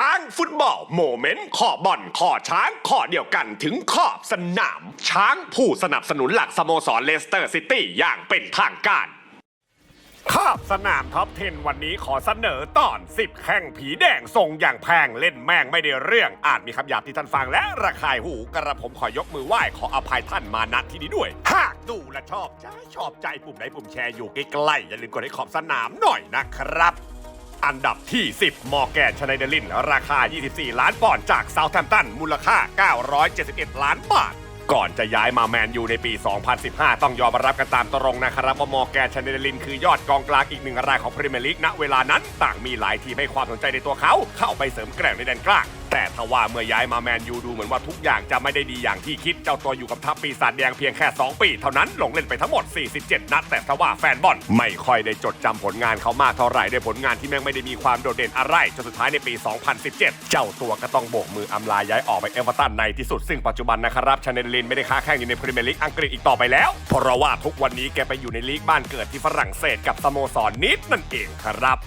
ช้างฟุตบอลโมเมนต์ขอบอลขอช้างขอเดียวกันถึงขอบสนาม ช้างผู้สนับสนุนหลักสโมสรเลสเตอร์ซิตี้อย่างเป็นทางการขอบสนามท็อป 10 วันนี้ขอเสนอตอน 10 แข่งผีแดงทรงอย่างแพงเล่นแม่งไม่ได้เรื่อง อาจมีคำหยาบที่ท่านฟังและระคายหูกระผมขอยกมือไหว้ขออภัยท่านมาณที่นี้ด้วย หากดูและชอบใจชอบใจปุ่มไหนปุ่มแชร์อยู่ใกล้ๆอย่าลืมกดให้ขอบสนามหน่อยนะครับ อันดับที่ 10 มอร์แกนชไนเดลิน ราคา 24 ล้านปอนด์จากเซาท์แฮมป์ตัน มูลค่า 971 ล้านบาท ก่อนจะย้ายมาแมนยูในปี 2015 ต้องยอมรับกันตามตรงนะครับว่ามอร์แกนชไนเดลิน คือยอดกองกลางอีกหนึ่งรายของพรีเมียร์ลีกณเวลานั้น ต่างมีหลายทีมให้ความสนใจในตัวเขา เข้าไปเสริมแกร่งในแดนกลางแต่ทว่าเมื่อย้ายมาแมนยูดูเหมือนว่าทุกอย่างจะไม่ได้ดีอย่างที่คิดเจ้าตัวอยู่กับทัพปีศาจแดงเพียงแค่ 2 ปี เท่านั้นลงเล่นไปทั้งหมด 47 นัด แต่ทว่าแฟนบอลไม่ค่อยได้จดจำผลงานเขามากเท่าไหร่ด้วยผลงานที่แม่งไม่ได้มีความโดดเด่นอะไรจนสุดท้ายในปี 2017 เจ้าตัวก็ต้องโบกมืออำลาย้ายออกไปเอเวอร์ตันในที่สุดซึ่งปัจจุบันนะครับชาเนลลินไม่ได้ค้าแข่งอยู่ในพรีเมียร์ลีกอังกฤษอีกต่อไปแล้วเพราะว่าทุกวันนี้แกไปอยู่ในลีกบ้านเกิดที่ฝรั่งเศสกับสโมสรนิดนั่นเองครับ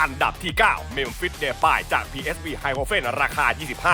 อันดับที่ 9 เมมฟิสเดปายจาก PSV ไฮโ o เฟนราคา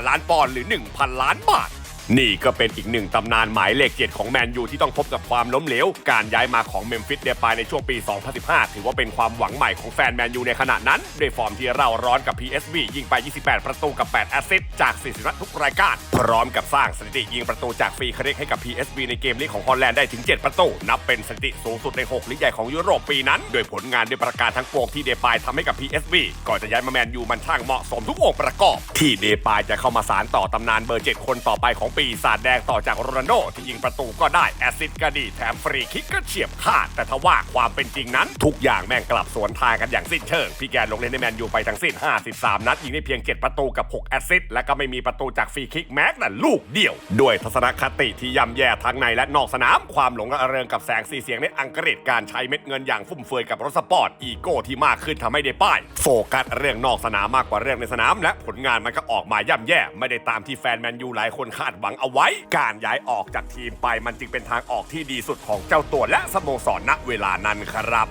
25 ล้านปอนด์หรือ 1,000 ล้านบาท นี่ก็เป็นอีกหนึ่งตำนานหมายเลขเจ็ดของแมนยูที่ต้องพบกับความล้มเหลว การย้ายมาของเมมฟิสเดปายในช่วงปี 2015 ถือว่าเป็นความหวังใหม่ของแฟนแมนยูในขณะนั้น ด้วยฟอร์มที่เร่าร้อนกับ PSV ยิงไป 28 ประตูกับ 8 แอสซิสต์จาก 40 นัดทุกรายการ พร้อมกับสร้างสถิติยิงประตูจากฟรีคเรกให้กับ PSV ในเกมลีกของฮอลแลนด์ได้ถึง 7 ประตู นับเป็นสถิติสูงสุดใน 6 ลีกใหญ่ของยุโรปปีนั้นโดยผลงานด้วยประการทั้งปวงที่เดปายทำให้กับ PSV ก่อนจะย้ายมาแมนยูมันช่างเหมาะสมทุกองค์ประกอบ ที่เดปายจะเข้ามาสารต่อตำนานเบอร์ 7 คนต่อไปของปีศาจแดงต่อจากโรนัลโดที่ยิงประตูก็ได้ แอสซิสต์ก็ดีแถมฟรีคิกก็เฉียบขาด แต่ทว่าความเป็นจริงนั้น ทุกอย่างแม่งกลับสวนทางกันอย่างสิ้นเชิง พี่แกนลงเล่นในแมนยูไปทั้งสิ้น 53 นัดยิงได้เพียง 7 ประตูกับ 6 แอสซิสต์และก็ไม่มีประตูจากฟรีคิกแม้แต่ลูกเดียว ด้วยทัศนคติที่ย่ำแย่ทั้งในและนอกสนามความหลงระเริงกับแสงสีเสียงในอังกฤษการใช้เม็ดเงินอย่างฟุ่มเฟือยกับรถสปอร์ตอีโก้ที่มากขึ้นทำให้ได้ป้าย โฟกัสเรื่องนอกสนามมากกว่าเรื่องในสนาม และผลงานมันก็ออกมาย่ำแย่ ไม่ได้ตามที่แฟนแมนยูหลายคนคาดหวังเอาไว้ การย้ายออกจากทีมไปมันจึงเป็นทางออกที่ดีสุดของเจ้าตัวและสโมสรณเวลานั้นครับ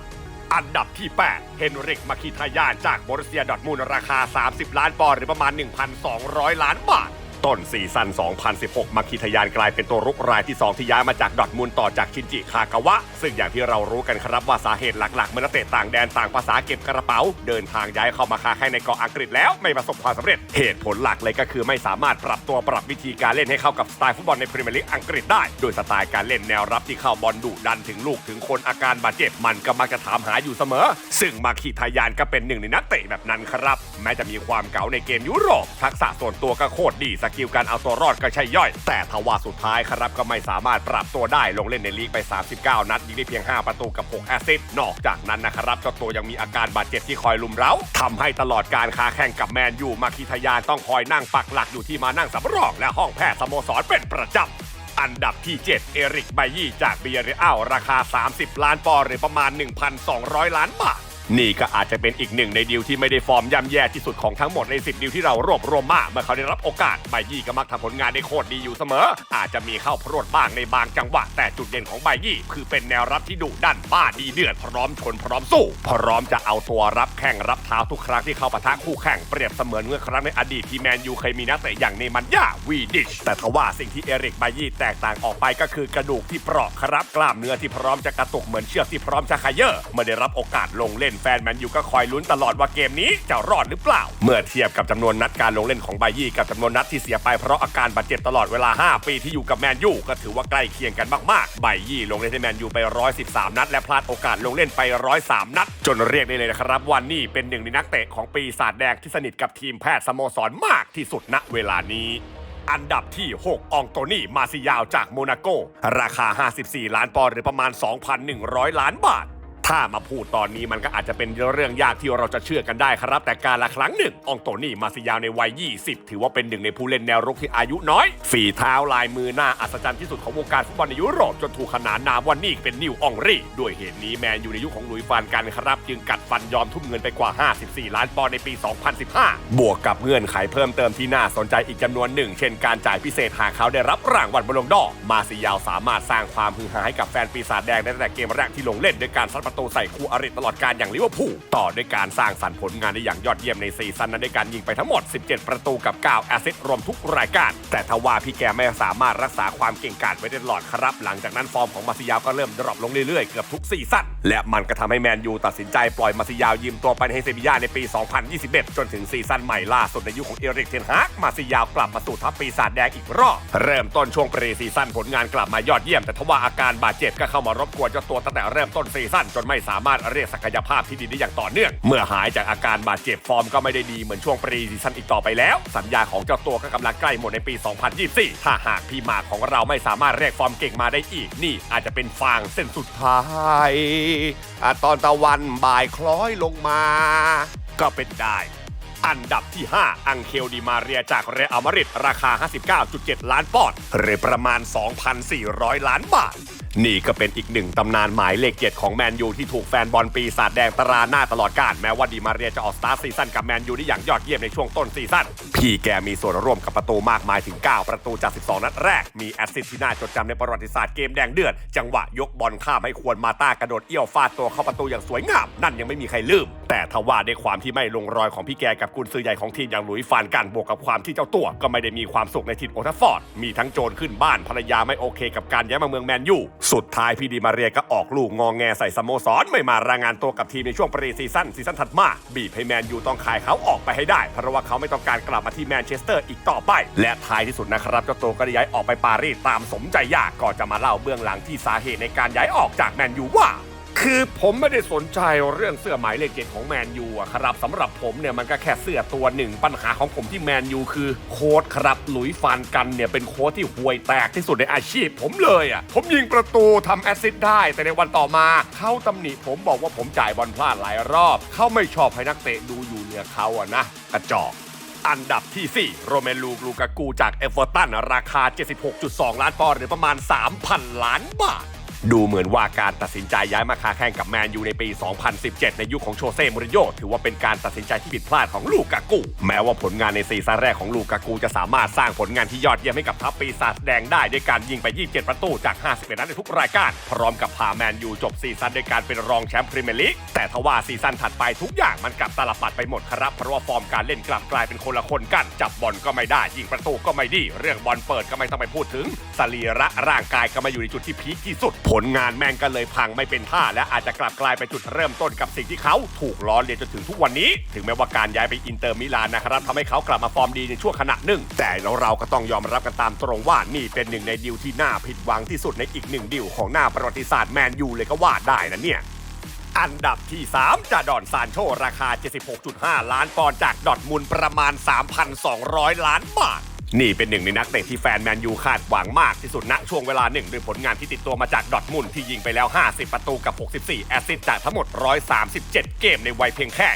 อันดับที่ 8 เฮนริกมาคิทายานจากบรุเซียดอทมูลราคา 30 ล้านปอนด์หรือประมาณ 1,200 ล้านบาท ต้นซีซั่น 2016 มาคิทายานกลายเป็นตัวรุกรายที่ 2 ที่ย้ายมาจากดอทมูลต่อจากชินจิคากาวะ ซึ่งอย่างที่เรารู้กันครับว่าสาเหตุหลักๆเมื่อนักเตะต่างแดนต่างภาษาเก็บกระเป๋า เดินทางย้ายเข้ามาค้าแข่งในเกาะอังกฤษแล้วไม่ประสบความสำเร็จ เหตุผลหลักเลยก็คือไม่สามารถปรับตัวปรับวิธีการเล่นให้เข้ากับสไตล์ฟุตบอลในพรีเมียร์ลีกอังกฤษได้โดยสไตล์การเล่นแนวรับที่เข้าบอลดุดันถึงลูกถึงคนอาการบาดเจ็บมันก็มักจะถามหาอยู่เสมอ ซึ่งมาคิทายานก็เป็นหนึ่งในนักเตะแบบนั้นครับ แม้จะมีความเก๋าในเกมยุโรปทักษะส่วนตัวก็โคตรดีสกิลการเอาตัวรอดก็ใช่ย่อย แต่ทว่าสุดท้ายครับก็ไม่สามารถปรับตัวได้ลงเล่นในลีกไป 39 นัดยิงได้เพียง 5 ประตูกับ 6 แอสซิสต์นอกจากนั้นนะครับเจ้าตัวยังมีอาการบาดเจ็บที่คอยลุมเร้าทำให้ตลอดการค้าแข่งกับแมนยูมาคิทยานต้องคอยนั่งปักหลักอยู่ที่มานั่งสำรองและห้องแพทย์สโมสรเป็นประจำอันดับที่ 7 เอริกไบยี่จากเบียร์เรอัลราคา 30 ล้านปอนด์หรือประมาณ 1,200 ล้านบาท นี่ก็อาจจะเป็นอีกหนึ่งในดีลที่ไม่ได้ฟอร์มย่ำแย่ที่สุดของทั้งหมดใน 10 ดีลที่เรารวบรวมมาเมื่อเขาได้รับโอกาสไบยี่ก็มักทำผลงานได้โคตรดีอยู่เสมอ อาจจะมีเข้าพรวดบ้างในบางจังหวะ แต่จุดเด่นของไบยี่คือเป็นแนวรับที่ดุดันบ้าดีเดือดพร้อมชนพร้อมสู้ พร้อมจะเอาตัวรับแข่งรับเท้าทุกครั้งที่เข้าปะทะคู่แข่งเปรียบเสมือนเมื่อครั้งในอดีตที่แมนยูเคยมีนักเตะอย่างเนมันยาวีดิชแต่ทว่าสิ่งที่เอริกไบยี่แตกต่างออกไปก็คือกระดูกที่เปราะครับกล้ามเนื้อที่พร้อมจะกระตุกเหมือนเชือกที่พร้อมจะขยเยอเมื่อได้รับโอกาสลงเล่นแฟนแมนยูก็คอยลุ้นตลอดว่าเกมนี้จะรอดหรือเปล่า เมื่อเทียบกับจำนวนนัดการลงเล่นของไบยี่กับจำนวนนัดที่เสียไปเพราะอาการบาดเจ็บตลอดเวลา 5 ปีที่อยู่กับแมนยูก็ถือว่าใกล้เคียงกันมากๆไบยี่ลงเล่นให้แมนยูไป 113 นัด และพลาดโอกาสลงเล่นไป 103 นัด จนเรียกได้เลยนะครับว่านี่เป็นหนึ่งในนักเตะของปีศาจแดงที่สนิทกับทีมแพทย์สโมสรมากที่สุดณเวลานี้อันดับที่ 6 องโตนี่มาซิยาวจากโมนาโก ราคา 54 ล้านปอนด์หรือประมาณ 2,100 ล้านบาท ถ้ามาพูดตอนนี้มันก็อาจจะเป็นเรื่องยากที่เราจะเชื่อกันได้ครับ แต่การละครั้งหนึ่งอองโตนี่มาซิยาวในวัย 20 ถือว่าเป็นหนึ่งในผู้เล่นแนวรุกที่อายุน้อย ฝีเท้าลายมือหน้าอัศจรรย์ที่สุดของวงการฟุตบอลในยุโรปจนถูกขนานนามว่านี่เป็นนิวอองรีด้วยเหตุนี้แมนอยู่ในยุคของลุยฟานกันครับ จึงกัดฟันยอมทุ่มเงินไปกว่า 54 ล้านปอนด์ในปี 2015 บวกกับเงื่อนไขเพิ่มเติมที่น่าสนใจอีกจำนวนหนึ่ง เช่นการจ่ายพิเศษหากเขาได้รับรางวัลบอลลงดอมาซิยาวสามารถสร้างความฮือฮาให้กับแฟนปีศาจแดงได้ตั้งแต่เกมแรกที่ลงเล่นด้วยการซัดประตูใส่คู่อริตลอดการอย่างลิเวอร์พูลต่อด้วยการสร้างสรรค์ผลงานได้อย่างยอดเยี่ยมในซีซั่นนั้นด้วยการยิงไปทั้งหมด 17 ประตูกับ 9 แอสซิสต์รวมทุกรายการ แต่ทว่าพี่แกไม่สามารถรักษาความเก่งกาจไว้ได้ตลอดครับ หลังจากนั้นฟอร์มของมาซิยาวก็เริ่มดรอปลงเรื่อยๆเกือบทุกซีซั่นและมันก็ทำให้แมนยูตัดสินใจปล่อยมาซิยาวยืมตัวไปให้เซบียาในปี 2021 จนถึงซีซั่นใหม่ล่าสุดในยุคของเอริกเทนฮากมาซิยาวกลับมาสู่ทัพปีศาจแดงอีกรอบเริ่มต้นช่วงปรีซีซั่นผลงานกลับมายอดเยี่ยม แต่ทว่าอาการบาดเจ็บก็เข้ามารบกวนเจ้าตัวตั้งแต่เริ่มต้นซีซั่นจนไม่สามารถเรียกศักยภาพที่ดีได้อย่างต่อเนื่อง เมื่อหายจากอาการบาดเจ็บฟอร์มก็ไม่ได้ดีเหมือนช่วงปรีซีซั่นอีกต่อไปแล้ว สัญญาของเจ้าตัวก็กำลังใกล้หมดในปี 2024 ถ้าหากพี่หมากของเราไม่สามารถเรียกฟอร์มเก่งมาได้อีก นี่อาจจะเป็นฟางเส้นสุดท้ายอะตอนตะวันบ่ายคล้อยลงมา ก็เป็นได้อันดับที่ 5 อังเคลดิมาเรียจากเรอัลมาดริดราคา 59.7 ล้านปอนด์หรือประมาณ 2,400 ล้านบาท นี่ก็เป็นอีกหนึ่งตำนานหมายเลขเจ็ดของแมนยูที่ถูกแฟนบอลปีศาจแดงตราหน้าตลอดกาลแม้ว่าดิมาเรียจะออกสตาร์ทซีซั่นกับแมนยูได้อย่างยอดเยี่ยมในช่วงต้นซีซั่นพี่แกมีส่วนร่วมกับประตูมากมายถึง 9 ประตูจาก 12 นัดแรก มีแอสซิสต์ที่น่าจดจำในประวัติศาสตร์เกมแดงเดือด จังหวะยกบอลข้ามให้ควรมาต้ากระโดดเอี้ยวฟาดตัวเข้าประตูอย่างสวยงามนั่นยังไม่มีใครลืม แต่ทว่าด้วยความที่ไม่ลงรอยของพี่แกกับกุนซือใหญ่ของทีมอย่างหลุยฟานกันบวกกับความที่เจ้าตัว ก็ไม่ได้มีความสุขในถิ่นโอทัฟฟอร์ดมีทั้งโจรขึ้นบ้านภรรยาไม่โอเค กับการย้ายมาเมืองแมนยูสุดท้ายพี่ดีมาเรียก็ออกลูกงองแงใส่สโมสร ไม่มารายงานตัวกับทีมในช่วงปรีซีซั่นซีซั่นถัดมาบีบให้แมนยูต้องขายเขาออกไปให้ได้ เพราะว่าเขาไม่ต้องการกลับมาที่แมนเชสเตอร์อีกต่อไป และท้ายที่สุดนะครับเจ้าตัวก็ได้ย้ายออกไปปารีสตามสมใจอยากก่อนจะมาเล่าเบื้องหลังที่สาเหตุในการย้ายออกจากแมนยูว่า คือผมไม่ได้สนใจเรื่องเสื้อหมายเลขเจ็ดของแมนยูอะครับสำหรับผมเนี่ยมันก็แค่เสื้อตัวหนึ่งปัญหาของผมที่แมนยูคือโค้ดครับหลุยฟานกันเนี่ยเป็นโค้ดที่ห่วยแตกที่สุดในอาชีพผมเลยอะผมยิงประตูทำแอสซิสต์ได้ แต่ในวันต่อมาเขาตำหนิผมบอกว่าผมจ่ายบอลพลาดหลายรอบเขาไม่ชอบให้นักเตะดูอยู่เหนือเขาอะนะกระจอกอันดับที่ 4 โรเมลูลูกากูจากเอเวอร์ตันราคา 76.2 ล้านปอนด์หรือประมาณ 3,000 ล้านบาท ดูเหมือนว่าการตัดสินใจย้ายมาค้าแข่งกับแมนยูในปี 2017 ในยุคของโชเซ่มูรินโญ่ถือว่าเป็นการตัดสินใจที่ผิดพลาดของลูกากู แม้ว่าผลงานในซีซั่นแรกของลูกากูจะสามารถสร้างผลงานที่ยอดเยี่ยมให้กับทัพปีศาจแดงได้ด้วยการยิงไป 27 ประตูจาก 51 นัดในทุกรายการ พร้อมกับพาแมนยูจบซีซั่นด้วยการเป็นรองแชมป์พรีเมียร์ลีก แต่ทว่าซีซั่นถัดไปทุกอย่างมันกลับตลปัดไปหมดครับเพราะว่าฟอร์มการเล่นกลับกลายเป็นคนละคนกัน จับบอลก็ไม่ได้ยิงประตูก็ไม่ดี เรื่องบอลเปิดก็ไม่ต้องไปพูดถึงสรีระร่างกายก็มาอยู่ในจุดที่พีคที่สุดผลงานแม่งก็เลยพังไม่เป็นท่า และอาจจะกลับกลายไปจุดเริ่มต้นกับสิ่งที่เขาถูกล้อเลียนจนถึงทุกวันนี้ ถึงแม้ว่าการย้ายไปอินเตอร์มิลานนะครับทำให้เขากลับมาฟอร์มดีในช่วงขณะหนึ่ง แต่แล้วเราก็ต้องยอมรับกันตามตรงว่านี่เป็นหนึ่งในดิวที่น่าผิดหวังที่สุดในอีกหนึ่งดิวของหน้าประวัติศาสตร์แมนยูเลยก็ว่าได้นะเนี่ยอันดับที่ 3 จะดอนซานโชราคา 76.5 ล้านปอนด์จากดอทมุนประมาณ 3,200 ล้านบาท นี่เป็นหนึ่งในนักเตะที่แฟนแมนยูคาดหวังมากที่สุดณช่วงเวลาหนึ่งด้วยผลงานที่ติดตัวมาจากดอทมุนที่ยิงไปแล้ว 50 ประตูกับ 64 แอสซิสต์จากทั้งหมด 137 เกมในวัยเพียงแค่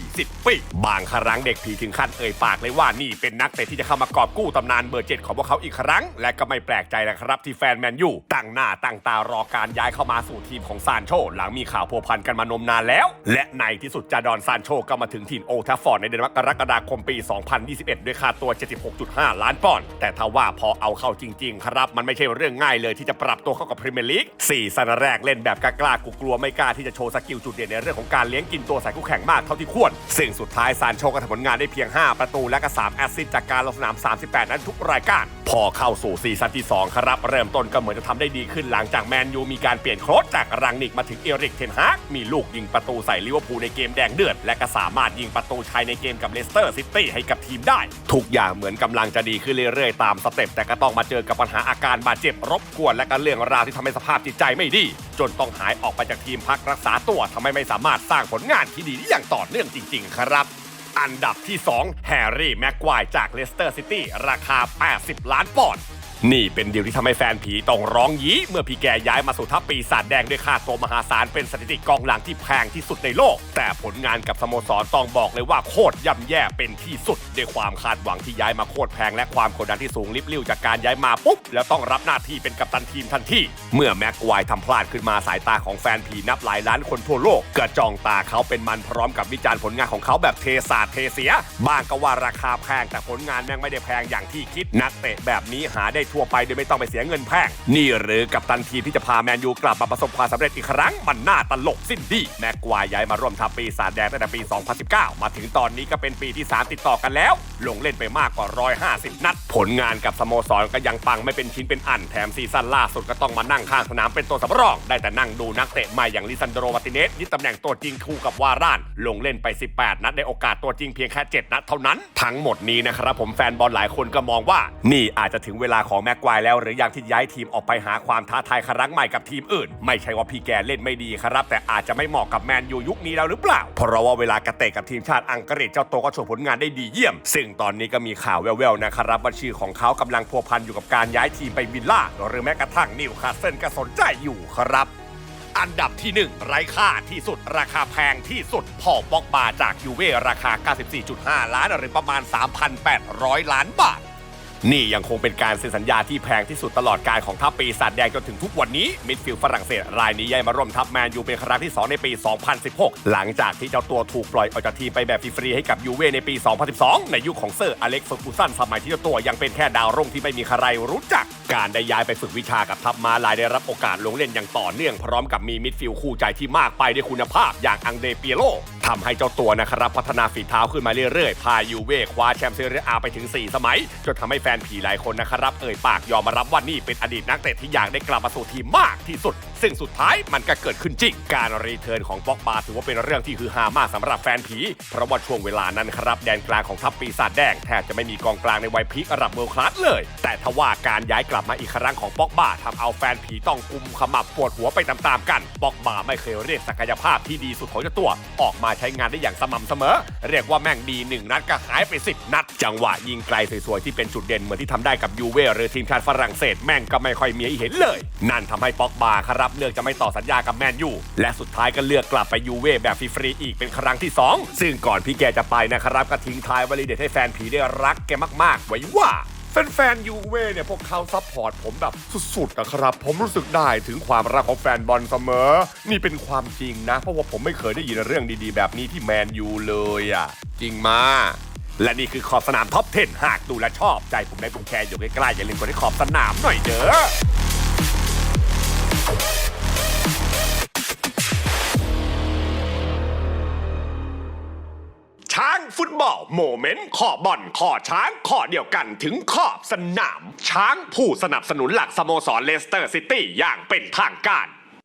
20 ปี บางครั้งเด็กผีถึงขั้นเอ่ยปากเลยว่านี่เป็นนักเตะที่จะเข้ามากอบกู้ตำนานเบอร์เจ็ดของพวกเขาอีกครั้ง และก็ไม่แปลกใจนะครับที่แฟนแมนยูตั้งหน้าตั้งตารอการย้ายเข้ามาสู่ทีมของซานโช หลังมีข่าวพัวพันกันมานมนานแล้ว และในที่สุดจาดอนซานโชก็มาถึงทีมโอทัฟฟอร์ดในเดือนกรกฎาคมปี 2021 ด้วยค่าตัว 76.5ล้านปอนด์แต่ถ้าว่าพอเอาเข้าจริง ๆ ครับ มันไม่ใช่เรื่องง่ายเลยที่จะปรับตัวเข้ากับพรีเมียร์ลีกสี่ซันแรกเล่นแบบกล้าๆกลัวๆไม่กล้าที่จะโชว์สกิลจุดเด่นในเรื่องของการเลี้ยงกินตัวใส่คู่แข่งมากเท่าที่ควร ซึ่งสุดท้ายซานโชก็ทำผลงานได้เพียง 5 ประตูและก็3แอสซิสต์จากการลงสนาม 38 นั้นทุกรายการพอเข้าสู่ซีซั่นที่ 2 ครับ เริ่มต้นก็เหมือนจะทำได้ดีขึ้นหลังจากแมนยูมีการเปลี่ยนโค้ชจากรังนิกมาถึงเอริกเทนฮากมีลูกยิงประตูใส่ลิเวอร์พูลในเกมแดงเดือด และก็สามารถยิงประตูชัยในเกมกับเลสเตอร์ซิตี้ให้กับทีมได้ ทุกอย่างเหมือนกำลังจะดีขึ้นเรื่อยๆ ตามสเต็ปแต่ก็ต้องมาเจอกับปัญหาอาการบาดเจ็บรบกวนและก็เรื่องราวที่ทำให้สภาพจิตใจไม่ดี จนต้องหายออกไปจากทีมพักรักษาตัวทำให้ไม่สามารถสร้างผลงานที่ดีได้อย่างต่อเนื่องจริง ๆ ครับ อันดับที่ 2 แฮร์รี่แม็กควายจากเลสเตอร์ซิตี้ราคา 80 ล้านปอนด์ นี่เป็นดีลที่ทำให้แฟนผีต้องร้องยี้เมื่อพี่แกย้ายมาสู่ทัพปีศาจแดงด้วยค่าตัวมหาศาลเป็นสถิติกองหลังที่แพงที่สุดในโลก แต่ผลงานกับสโมสรต้องบอกเลยว่าโคตรย่ำแย่เป็นที่สุด ด้วยความคาดหวังที่ย้ายมาโคตรแพงและความกดดันที่สูงลิบลิ่วจากการย้ายมาปุ๊บ แล้วต้องรับหน้าที่เป็นกัปตันทีมทันทีเมื่อแม็กควายทำพลาดขึ้นมาสายตาของแฟนผีนับหลายล้านคนทั่วโลกกระจองตาเขาเป็นมันพร้อมกับวิจารณ์ผลงานของเขาแบบเทศาสเทเสียบ้างก็ว่าราคาแพงแต่ผลงานแม่งไม่ได้แพงอย่างที่คิดนักเตะแบบนี้หาได้ทั่วไปโดยไม่ต้องไปเสียเงินแพง นี่หรือกับตันทีมที่จะพาแมนยูกลับมาประสบความสำเร็จอีกครั้ง มันน่าตลกสิ้นดี แม็กควายย้ายมาร่วมทัพปีศาจแดงตั้งแต่ปี 2019 มาถึงตอนนี้ก็เป็นปีที่ 3 ติดต่อกันแล้ว ลงเล่นไปมากกว่า 150 นัด ผลงานกับสโมสรก็ยังปังไม่เป็นชิ้นเป็นอันแถมซีซั่นล่าสุดก็ต้องมานั่งข้างสนามเป็นตัวสำรอง ได้แต่นั่งดูนักเตะใหม่อย่างลิซันโดมาติเนสยึดตำแหน่งตัวจริงคู่กับวาราน ลงเล่นไป 18 นัดได้โอกาสตัวจริงเพียงแค่ 7 นัดเท่านั้น ทั้งหมดนี้นะครับผมแฟนบอลหลายคนก็มองว่า นี่อาจจะถึงเวลาของแม็กควายแล้วหรือยังที่ย้ายทีมออกไปหาความท้าทายครั้งใหม่กับทีมอื่น ไม่ใช่ว่าพี่แกเล่นไม่ดีครับ แต่อาจจะไม่เหมาะกับแมนยูยุคนี้แล้วหรือเปล่า เพราะว่าเวลากระเตะกับทีมชาติอังกฤษเจ้าตัวก็โชว์ผลงานได้ดีเยี่ยม ซึ่งตอนนี้ก็มีข่าวแว่วๆนะครับว่าชื่อของเขากำลังพัวพันอยู่กับการย้ายทีมไปวิลล่าหรือแม้กระทั่งนิวคาสเซิลก็สนใจอยู่ครับอันดับที่ 1 ไร้ค่าที่สุดราคาแพงที่สุดพอบอกบาจากยูเว่ราคา 94.5 ล้านหรือประมาณ 3,800 ล้านบาท นี่ยังคงเป็นการเซ็นสัญญาที่แพงที่สุดตลอดการของทัพปีศาจแดงจนถึงทุกวันนี้ มิดฟิลด์ฝรั่งเศส รายนี้ย้ายมาร่วมทัพแมนยูเป็นครั้งที่ 2 ในปี 2016 หลังจากที่เจ้าตัวถูกปล่อยออกจากทีมไปแบบฟรีๆให้กับยูเว่ในปี 2012 ในยุคของเซอร์อเล็กซ์เฟอร์กูสันสมัยที่เจ้าตัวยังเป็นแค่ดาวรุ่งที่ไม่มีใครรู้จัก การได้ย้ายไปฝึกวิชากับทัพมาลายได้รับโอกาสลงเล่นอย่างต่อเนื่องพร้อมกับมีมิดฟิลด์คู่ใจที่มากไปด้วยคุณภาพอย่างอังเดเปียโลทำให้เจ้าตัวนะครับพัฒนาฝีเท้าขึ้นมาเรื่อยๆ พายูเว่คว้าแชมป์เซเรียอาไปถึง 4 สมัย จนทำให้แฟนผีหลายคนนะครับ เอ่ยปากยอมมารับว่านี่เป็นอดีตนักเตะที่อยากได้กลับมาสู่ทีมมากที่สุด ซึ่งสุดท้ายมันก็เกิดขึ้นจริง การรีเทิร์นของบ็อกบาถือว่าเป็นเรื่องที่ฮือฮามากสำหรับแฟนผี เพราะว่าช่วงเวลานั้นครับแดนกลางของทัพปีศาจแดงแทบจะไม่มีกองกลางในวัยพีคระดับเวิลด์คลาสเลย แต่ทว่าการย้ายกลับมาอีกครั้งของบ็อกบาทำเอาแฟนผีต้องกุมขมับปวดหัวไปตามๆกันบ็อกบาไม่เคยเรียกศักยภาพที่ดีสุดของเจ้าตัว ออกมาใช้งานได้อย่างสม่ำเสมอ เรียกว่าแม่งดีหนึ่งนัดก็หายไป 10 นัด จังหวะยิงไกลสวยๆที่เป็นจุดเด่นเหมือนที่ทำได้กับยูเว่หรือทีมชาติฝรั่งเศสแม่งก็ไม่ค่อยมีเห็นเลย นั่นทำให้ป็อกบาครับเลือกจะไม่ต่อสัญญากับแมนยูและสุดท้ายก็เลือกกลับไปยูเว่แบบฟรีๆอีกเป็นครั้งที่ 2 ซึ่งก่อนพี่แกจะไปนะครับก็ทิ้งท้ายวลีเด็ดให้แฟนผีได้รักแกมากๆ ไว้ว่าแฟนๆยูเว่เนี่ยพวกเขาซัพพอร์ตผมแบบสุดๆนะครับ ผมรู้สึกได้ถึงความรักของแฟนบอลเสมอ นี่เป็นความจริงนะ เพราะว่าผมไม่เคยได้ยินเรื่องดีๆ แบบนี้ที่แมนยูเลยอะ จริงมาและนี่คือขอบสนามท็อป 10 หากดูและชอบใจผมในปุ่มแชร์อยู่ใกล้ๆอย่าลืมกดที่ขอบสนามหน่อยเด้อ ช้างฟุตบอลโมเมนต์ขอบอลขอช้างขอเดียวกันถึงขอบสนาม ช้างผู้สนับสนุนหลักสโมสรเลสเตอร์ซิตี้อย่างเป็นทางการ